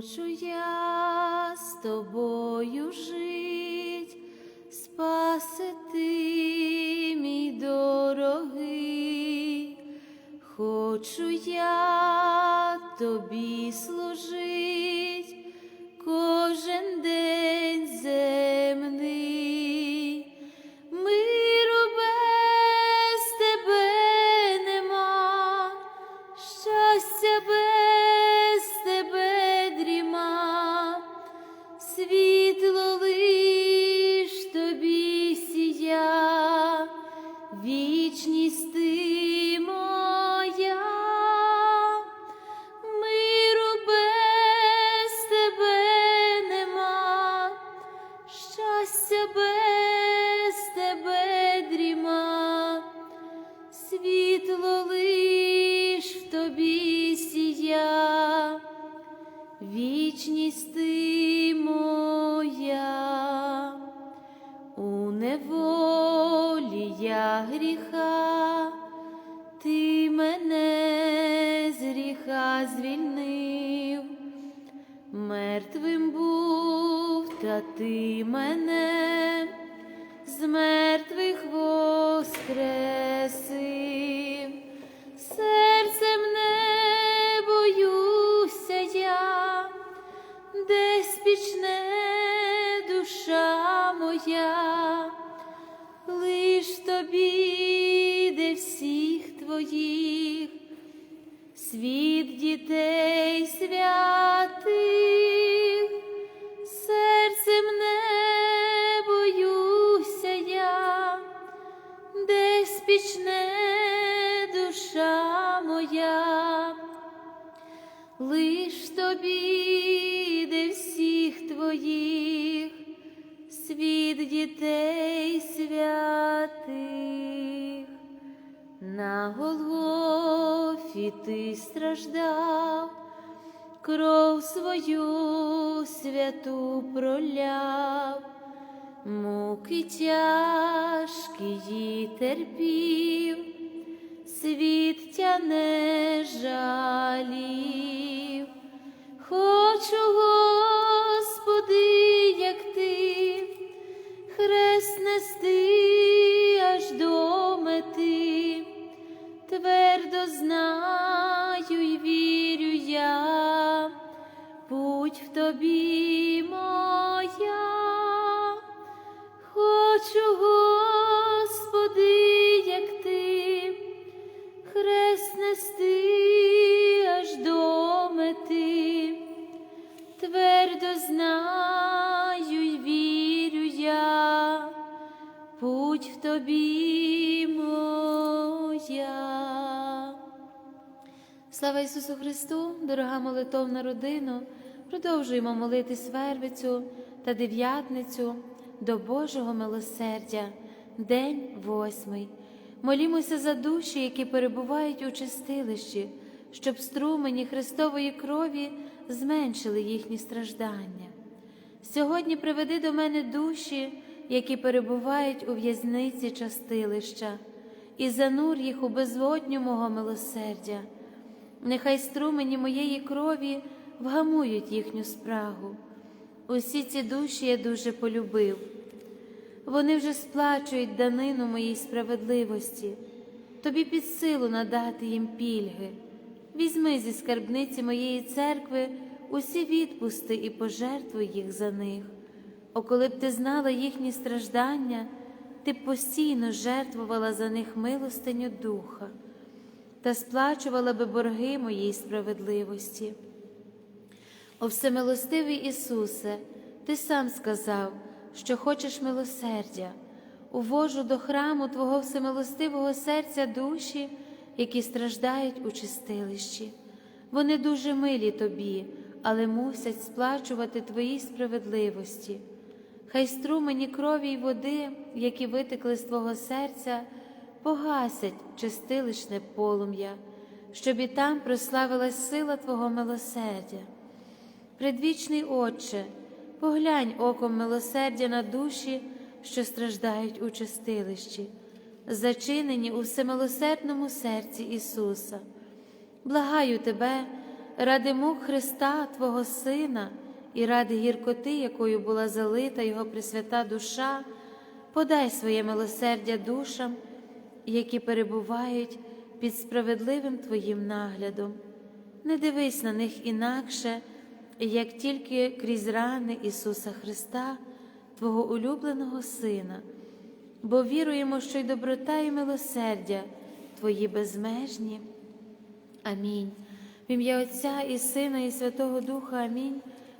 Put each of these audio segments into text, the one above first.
Хочу я з тобою жить, спаси ти, мій дорогий, хочу я тобі служить вічність мертвим був, та ти мене з мертвих воскресив, серцем не боюся я, десь пічне душа моя, лиш тобі, де всіх твоїх, світ дітей святих, душа моя, лиш тобі, де всіх твоїх, світ дітей святих. На Голгофі ти страждав, кров свою святу проляв, муки тяжкі її терпів, світ тя не жалів. Хочу, Господи, як ти, хрест нести аж до мети, твердо знаю й вірю я, путь в тобі тобі моя. Слава Ісусу Христу, дорога молитовна родина, продовжуємо молитись Вервицю та дев'ятницю до Божого милосердя, день восьмий. Молімося за душі, які перебувають у чистилищі, щоб струмені Христової крові зменшили їхні страждання. Сьогодні приведи до мене душі, які перебувають у в'язниці частилища, і занур їх у безводню мого милосердя. Нехай струмені моєї крові вгамують їхню спрагу. Усі ці душі я дуже полюбив. Вони вже сплачують данину моїй справедливості, тобі під силу надати їм пільги. Візьми зі скарбниці моєї церкви усі відпусти і пожертвуй їх за них. О, коли б ти знала їхні страждання, ти б постійно жертвувала за них милостиню духа та сплачувала би борги моїй справедливості. О всемилостивий Ісусе, Ти сам сказав, що хочеш милосердя, увожу до храму Твого всемилостивого серця душі, які страждають у чистилищі. Вони дуже милі тобі, але мусять сплачувати Твої справедливості. Хай струмені крові й води, які витекли з Твого серця, погасять чистилищне полум'я, щоб і там прославилась сила Твого милосердя. Предвічний Отче, поглянь оком милосердя на душі, що страждають у чистилищі, зачинені у всемилосердному серці Ісуса. Благаю Тебе, ради мук Христа, Твого Сина, і ради гіркоти, якою була залита Його пресвята душа, подай своє милосердя душам, які перебувають під справедливим Твоїм наглядом. Не дивись на них інакше, як тільки крізь рани Ісуса Христа, Твого улюбленого Сина, бо віруємо, що й доброта і милосердя Твої безмежні. Амінь. В ім'я Отця і Сина, і Святого Духа Амінь.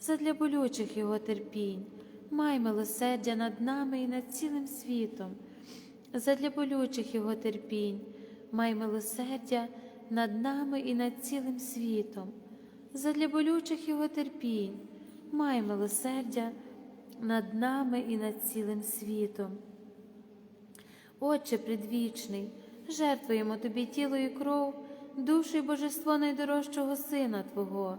задля болючих його терпінь, май милосердя над нами і над цілим світом, задля болючих його терпінь, май милосердя над нами і над цілим світом, задля болючих його терпінь, май милосердя над нами і над цілим світом. Отче предвічний, жертвуємо Тобі тіло і кров, душу і божество найдорожчого Сина Твого,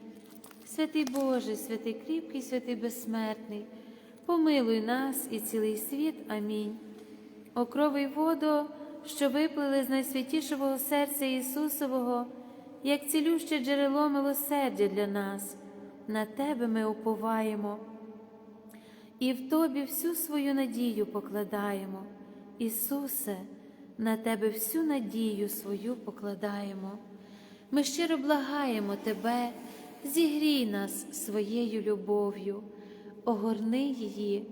Святий Боже, святий кріпкий, святий безсмертний, помилуй нас і цілий світ. Амінь. О крови й водо, що виплили з найсвятішого серця Ісусового, як цілюще джерело милосердя для нас, на Тебе ми уповаємо і в Тобі всю свою надію покладаємо. Ісусе, на Тебе всю надію свою покладаємо. Ми щиро благаємо Тебе, зігрій нас своєю любов'ю, огорни її,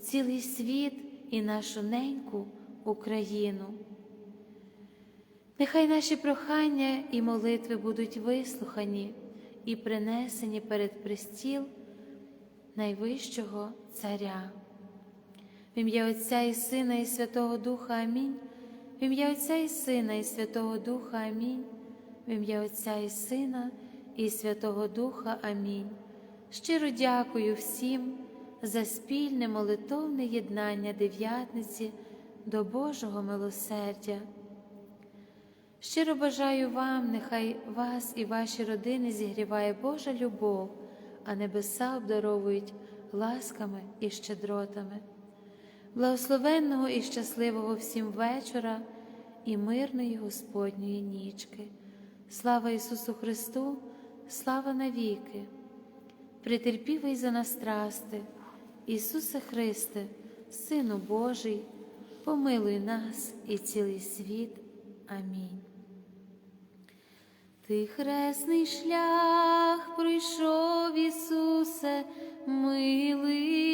цілий світ і нашу неньку Україну. Нехай наші прохання і молитви будуть вислухані і принесені перед престіл найвищого Царя. В ім'я Отця і Сина, і Святого Духа Амінь. В ім'я Отця і Сина, і Святого Духа Амінь. В ім'я Отця і Сина, і Святого Духа Амінь. Щиро дякую всім за спільне молитовне єднання дев'ятниці до Божого милосердя. Щиро бажаю вам, нехай вас і ваші родини зігріває Божа любов, а небеса обдаровують ласками і щедротами. Благословенного і щасливого всім вечора і мирної Господньої нічки. Слава Ісусу Христу, слава навіки! Притерпівий за нас страсти, Ісусе Христе, Сину Божий, помилуй нас і цілий світ. Амінь. Ти хресний шлях пройшов, Ісусе, милий,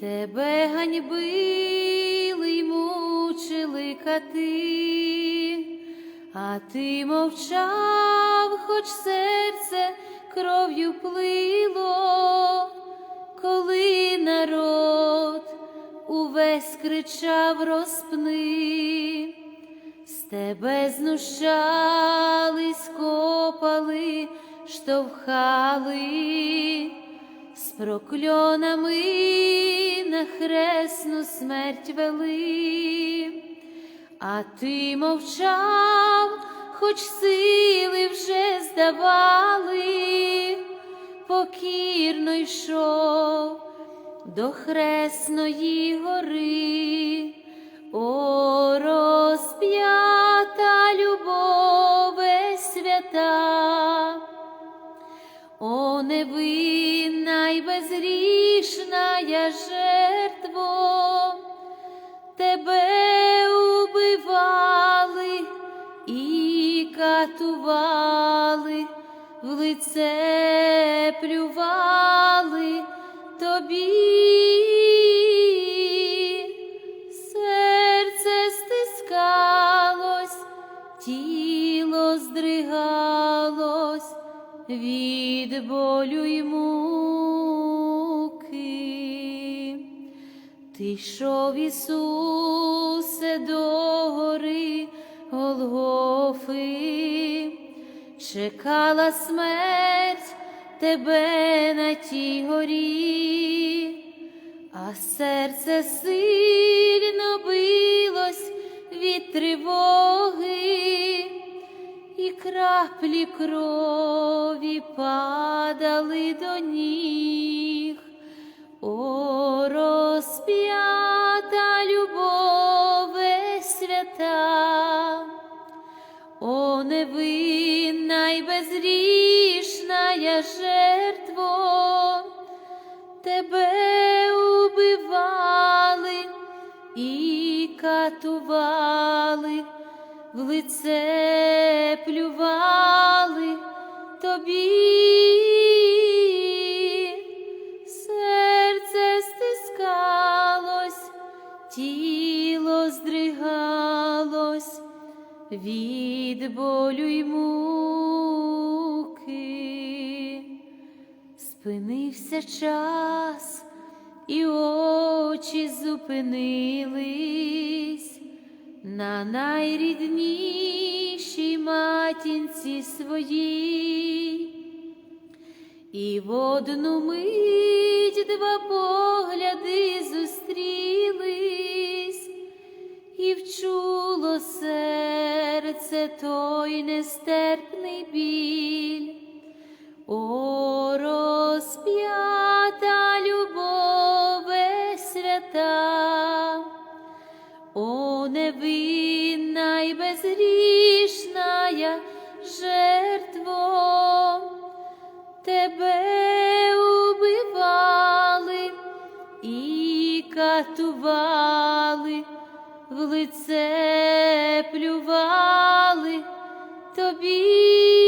тебе ганьбили й мучили кати, а ти мовчав, хоч серце кров'ю плило, коли народ увесь кричав розпни. З тебе знущались, копали, штовхали, з прокльонами на хресну смерть вели, а ти мовчав, хоч сили вже здавали, покірно йшов до хресної гори. О, розп'ята любове свята, о невинна й безгрішна катували, в лице плювали тобі серце стискалось, тіло здригалось від болю й муки. Ти йшов, Ісусе, до гори Голгофи, чекала смерть тебе на тій горі а серце сильно билось від тривоги, і краплі крові падали до ніг, о розп'ята любове свята, невинна й безрішна я жертво. Тебе убивали і катували, в лице плювали. Тобі, від болю й муки. Спинився час, і очі зупинились на найріднішій матінці своїй, і в одну мить два погляди зустрілись, і вчуло серце той нестерпний біль. О, розп'ята любове свята, о, невинна й безгрішна жертво, тебе в лице плювали тобі.